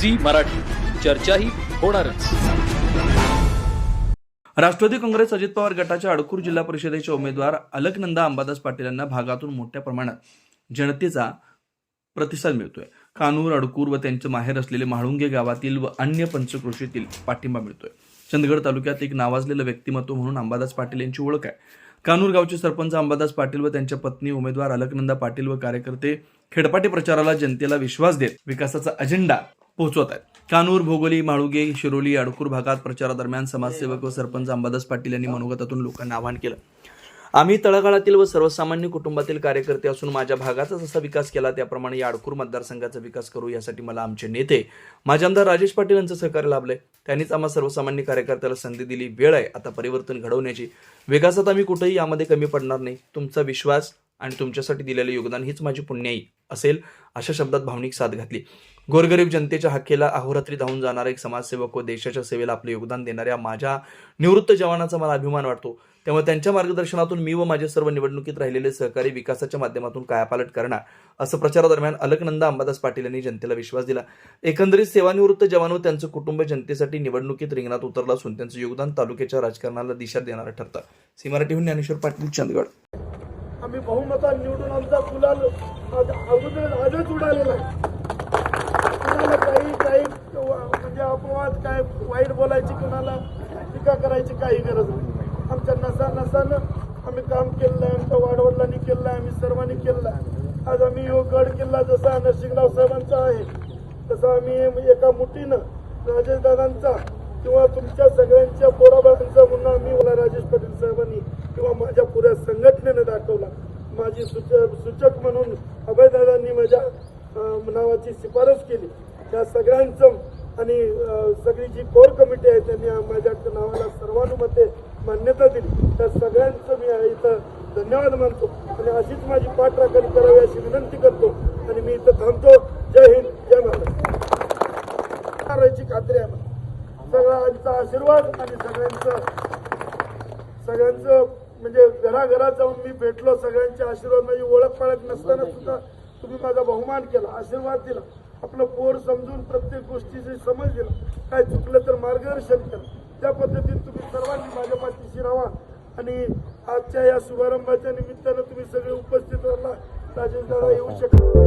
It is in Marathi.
झी मराठी. चर्चाही होणारच. राष्ट्रवादी काँग्रेस अजित पवार गटाच्या अडकूर जिल्हा परिषदेचे उमेदवार अलकनंदा अंबादास पाटील यांना भागातून मोठ्या प्रमाणात जनतेचा प्रतिसाद मिळतोय. कानूर अडकूर व त्यांचे माहेर असलेले म्हाळुंगे गावातील व अन्य पंचक्रोशीतील पाठिंबा मिळतोय. चंदगड तालुक्यात एक नावाजलेलं व्यक्तिमत्व म्हणून अंबादास पाटील यांची ओळख आहे. कानूर गावचे सरपंच अंबादास पाटील व त्यांच्या पत्नी उमेदवार अलकनंदा पाटील व कार्यकर्ते खेडपाटी प्रचाराला जनतेला विश्वास देत विकासाचा अजेंडा पोहोचवत आहेत कानूर भोगोली माळुगे शिरोली अडकूर भागात प्रचारादरम्यान समाजसेवक व सरपंच अंबादास पाटील यांनी मनोगतातून लोकांना आवाहन केलं. आम्ही तळागाळातील व सर्वसामान्य कुटुंबातील कार्यकर्ते असून माझ्या भागाचा जसा विकास केला त्याप्रमाणे या अडकूर मतदारसंघाचा विकास करू यासाठी मला आमचे नेते माझे आमदार राजेश पाटील यांचं सहकार्य लाभलंय. त्यांनीच आम्हा सर्वसामान्य कार्यकर्त्याला संधी दिली. वेळ आहे आता परिवर्तन घडवण्याची. विकासात आम्ही कुठेही यामध्ये कमी पडणार नाही. तुमचा विश्वास आणि तुमच्यासाठी दिलेलं योगदान हीच माझी पुण्याई असेल अशा शब्दात भावनिक साथ घातली. गोरगरीब जनतेच्या हक्केला अहोरात्री धावून जाणारा एक समाजसेवक व देशाच्या सेवेला आपले योगदान देणाऱ्या माझ्या निवृत्त जवानाचा मला अभिमान वाटतो. त्यामुळे त्यांच्या मार्गदर्शनातून मी व माझे सर्व निवडणुकीत राहिलेले सहकारी विकासाच्या माध्यमातून कायापालट करणार असं प्रचारादरम्यान अलकनंदा अंबादास पाटील यांनी जनतेला विश्वास दिला. एकंदरीत सेवानिवृत्त जवान व त्यांचं कुटुंब जनतेसाठी निवडणुकीत रिंगणात उतरलं असून त्यांचं योगदान तालुक्याच्या राजकारणाला दिशा देणारं ठरतं. सीमाराठीहून ज्ञानेश्वर पाटील चंदगड. आम्ही बहुमतात निवडून आमचा गुलाल आज अगोदर आजच उडालेला आहे. कुणाला काही काही म्हणजे अपवाद काय वाईट बोलायची कुणाला टीका करायची काही गरज नाही. आमच्या नसा नसानं आम्ही काम केलेलं आहे आमच्या वाडवडिलांनी केलेलं आहे आम्ही सर्वांनी केलेलं आहे. आज आम्ही यो गड किल्ला जसा नरसिंगराव साहेबांचा आहे तसा आम्ही एका मुठीनं राजेशदादांचा किंवा तुमच्या सगळ्यांच्या पोराबाळांचा म्हणून आम्ही मला राजेश पाटील साहेबांनी किंवा माझ्या पुऱ्या संघटनेनं दाखवला माझी सूच सूचक म्हणून अभयदादांनी माझ्या नावाची शिफारस केली. त्या सगळ्यांचं आणि सगळी जी कोर कमिटी आहे त्यांनी माझ्या नावाला सर्वानुमते मान्यता दिली. त्या सगळ्यांचं मी इथं धन्यवाद मानतो. आणि अशीच माझी पाठराखणी करावी अशी विनंती करतो. आणि मी इथं थांबतो. जय हिंद जय महाराष्ट्र करायची खात्री आहे मला. सगळ्यांचा आशीर्वाद आणि सगळ्यांचं सगळ्यांचं म्हणजे घराघरात जाऊन मी भेटलो सगळ्यांचे आशीर्वाद माझी ओळख पाळख नसताना सुद्धा तुम्ही माझा बहुमान केला आशीर्वाद दिला. आपलं पोर समजून प्रत्येक गोष्टीची समज दिला. काय चुकलं तर मार्गदर्शन केलं त्या पद्धतीने तुम्ही सर्वांनी माझ्या पाठीशी राहा. आणि आजच्या या शुभारंभाच्या निमित्तानं तुम्ही सगळे उपस्थित राहिला राजेश दादा येऊ शकता.